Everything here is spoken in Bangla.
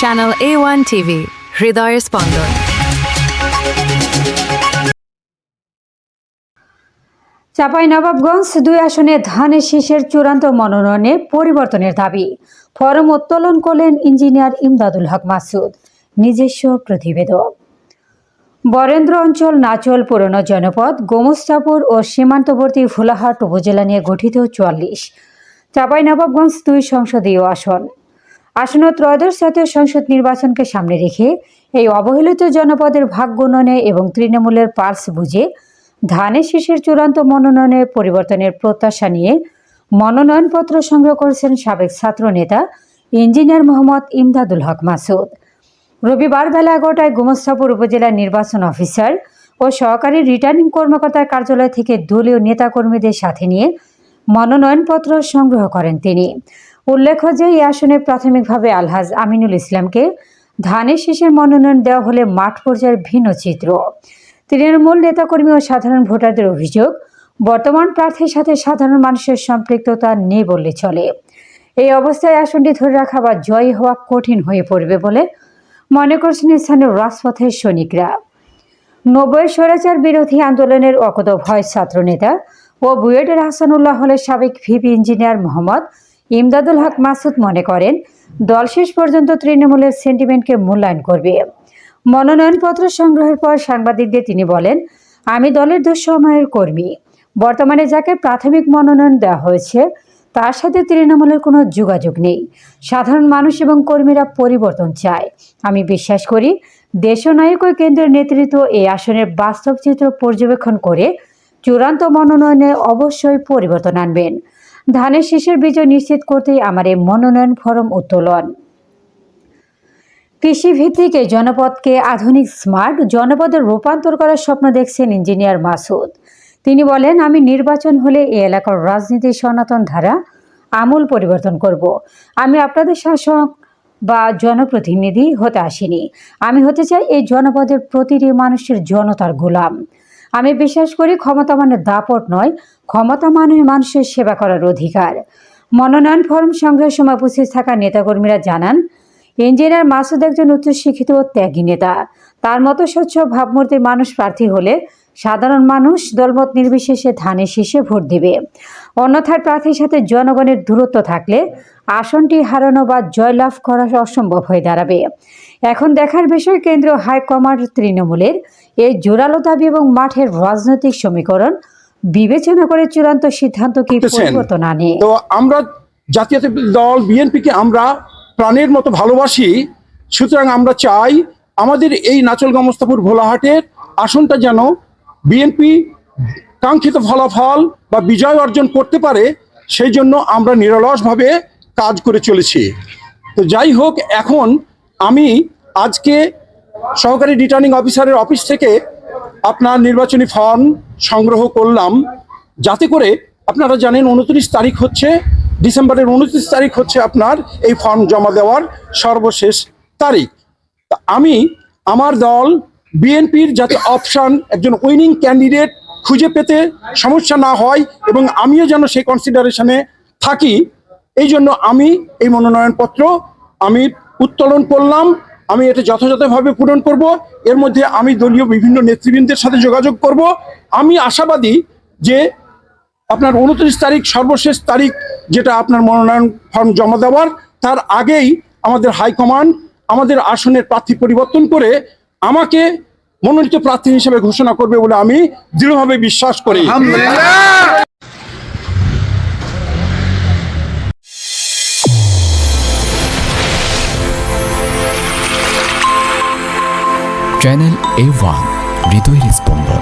চ্যানেল এ ওয়ান টিভি হৃদয়ের স্পন্দন চাপাই নবাবগঞ্জ দুই আসনে ধানের শীষের চূড়ান্ত মনোনয়নে পরিবর্তনের দাবি। ফরম উত্তোলন করলেন ইঞ্জিনিয়ার ইমদাদুল হক মাসুদ, নিজস্ব প্রতিবেদক। বরেন্দ্র অঞ্চল নাচল পুরনো জনপদ, গোমস্তাপুর ও সীমান্তবর্তী ভোলাহাট উপজেলা নিয়ে গঠিত চুয়াল্লিশ। চাপাই নবাবগঞ্জ দুই সংসদীয় আসন। আসন্ন ত্রয়োদশ জাতীয় সংসদ নির্বাচনকে সামনে রেখে এই অবহেলিত জনপদের ভাগ্য উন্নয়নে এবং তৃণমূলের পার্স বুঝে ধানের শীষের চূড়ান্ত মনোনয়নে পরিবর্তনের প্রত্যাশা নিয়ে মনোনয়নপত্র সংগ্রহ করেছেন সাবেক ছাত্রনেতা ইঞ্জিনিয়ার মোহাম্মদ ইমদাদুল হক মাসুদ। রবিবার বেলা এগারোটায় গুমস্তাপুর উপজেলার নির্বাচন অফিসার ও সহকারী রিটার্নিং কর্মকর্তার কার্যালয় থেকে দলীয় নেতাকর্মীদের সাথে নিয়ে মনোনয়নপত্র সংগ্রহ করেন তিনি। উল্লেখ্য যে এই আসনে প্রাথমিকভাবে আলহাজ আমিনুল ইসলামকে ধানের শীষের মনোনয়ন দেওয়া হলে মাঠ পর্যায়ের ভিন্ন চিত্র। তৃণমূল নেতাকর্মী ও সাধারণ ভোটারদের অভিযোগ, বর্তমান প্রার্থীর সাথে সাধারণ মানুষের সম্পৃক্ততা নেই বললে চলে। এই অবস্থায় আসনটি ধরে রাখা বা জয়ী হওয়া কঠিন হয়ে পড়বে বলে মনে করছেন স্থানীয় রাজপথের সৈনিকরা। নব্বই স্বৈরাচার বিরোধী আন্দোলনের অকত ভয় ছাত্রনেতা ও বুয়েটের হাসানুল্লাহ হলের সাবেক ভিপি ইঞ্জিনিয়ার মোহাম্মদ ইমদাদুল হক মাসুদ মনে করেন, দল শেষ পর্যন্ত তৃণমূলের সেন্টিমেন্টকে মূল্যায়ন করবে। মনোনয়নপত্র সংগ্রহের পর সাংবাদিকদের তিনি বলেন, আমি দলের দুঃসময়ের কর্মী। বর্তমানে যাকে প্রাথমিক মনোনয়ন দেওয়া হয়েছে, তার সাথে তৃণমূলের কোনো যোগাযোগ নেই। সাধারণ মানুষ এবং কর্মীরা পরিবর্তন চায়। আমি বিশ্বাস করি দেশনায়ক ও কেন্দ্রের নেতৃত্ব এই আসনের বাস্তব চিত্র পর্যবেক্ষণ করে চূড়ান্ত মনোনয়নে অবশ্যই পরিবর্তন আনবেন। ধানের শীষের বিজয় নিশ্চিত করতেই আমার এই মনোনয়ন ফরম উত্তোলন। কৃষিভিত্তিক এই জনপদকে আধুনিক স্মার্ট জনপদে রূপান্তর করার স্বপ্ন দেখছেন ইঞ্জিনিয়ার মাসুদ। তিনি বলেন, আমি নির্বাচন হলে এই এলাকার রাজনীতির সনাতন ধারা আমূল পরিবর্তন করব। আমি আপনাদের শাসক বা জনপ্রতিনিধি হতে আসিনি। আমি হতে চাই এই জনপদের প্রতিটি মানুষের জনতার গোলাম। আমি বিশ্বাস করি ক্ষমতা মানে দাপট নয় ক্ষমতা মানে মানুষের সেবা করার অধিকার। মনোনয়ন ফর্ম সংগ্রহের সময় উপস্থিত থাকা নেতাকর্মীরা জানান, ইঞ্জিনিয়ার মাসুদ একজন উচ্চশিক্ষিত ও ত্যাগী নেতা। তার মতো স্বচ্ছ ভাবমূর্তির মানুষ প্রার্থী হলে সাধারণ মানুষ দলমত নির্বিশেষে ধানের শীষে ভোট দেবে। অন্যথায় প্রার্থীর সাথে জনগণের দূরত্ব থাকলে আসনটি হারানো বা জয়লাভ করা অসম্ভব হয়ে দাঁড়াবে। এখন দেখার বিষয় কেন্দ্রীয় হাইকমান্ড তৃণমূলের এই জোরালো দাবি এবং মাঠের রাজনৈতিক সমীকরণ বিবেচনা করে চূড়ান্ত সিদ্ধান্ত কি। পরিবর্তন আনে? তো আমরা জাতীয় দল বিএনপিকে আমরা প্রাণের মতো ভালোবাসি। সুতরাং আমরা চাই আমাদের এই নাচল গমস্তাপুর ভোলাহাটের আসনটা যেন বিএনপি কাঙ্ক্ষিত ফলাফল বা বিজয় অর্জন করতে পারে, সেই জন্য আমরা নিরলসভাবে কাজ করে চলেছি। তো যাই হোক, এখন আমি আজকে সহকারী রিটার্নিং অফিসারের অফিস থেকে আপনার নির্বাচনী ফর্ম সংগ্রহ করলাম। যাতে করে আপনারা জানেন উনত্রিশ তারিখ হচ্ছে, ডিসেম্বরের উনত্রিশ তারিখ হচ্ছে আপনার এই ফর্ম জমা দেওয়ার সর্বশেষ তারিখ। আমি, আমার দল বিএনপির যাতে অপশান একজন উইনিং ক্যান্ডিডেট খুঁজে পেতে সমস্যা না হয় এবং আমিও যেন সেই কনসিডারেশনে থাকি, এই জন্য আমি এই মনোনয়নপত্র আমি উত্তোলন করলাম। আমি এটা যথাযথভাবে পূরণ করব। এর মধ্যে আমি দলীয় বিভিন্ন নেতৃবৃন্দের সাথে যোগাযোগ করব। আমি আশাবাদী যে আপনার উনত্রিশ তারিখ, সর্বশেষ তারিখ যেটা আপনার মনোনয়ন ফর্ম জমা দেওয়ার, তার আগেই আমাদের হাইকমান্ড আমাদের আসনের প্রার্থী পরিবর্তন করে আমাকে মনোনীত প্রার্থী হিসেবে ঘোষণা করবে বলে আমি দৃঢ়ভাবে বিশ্বাস করি। চ্যানেল এ ওয়ান হৃদয়ের স্পন্দন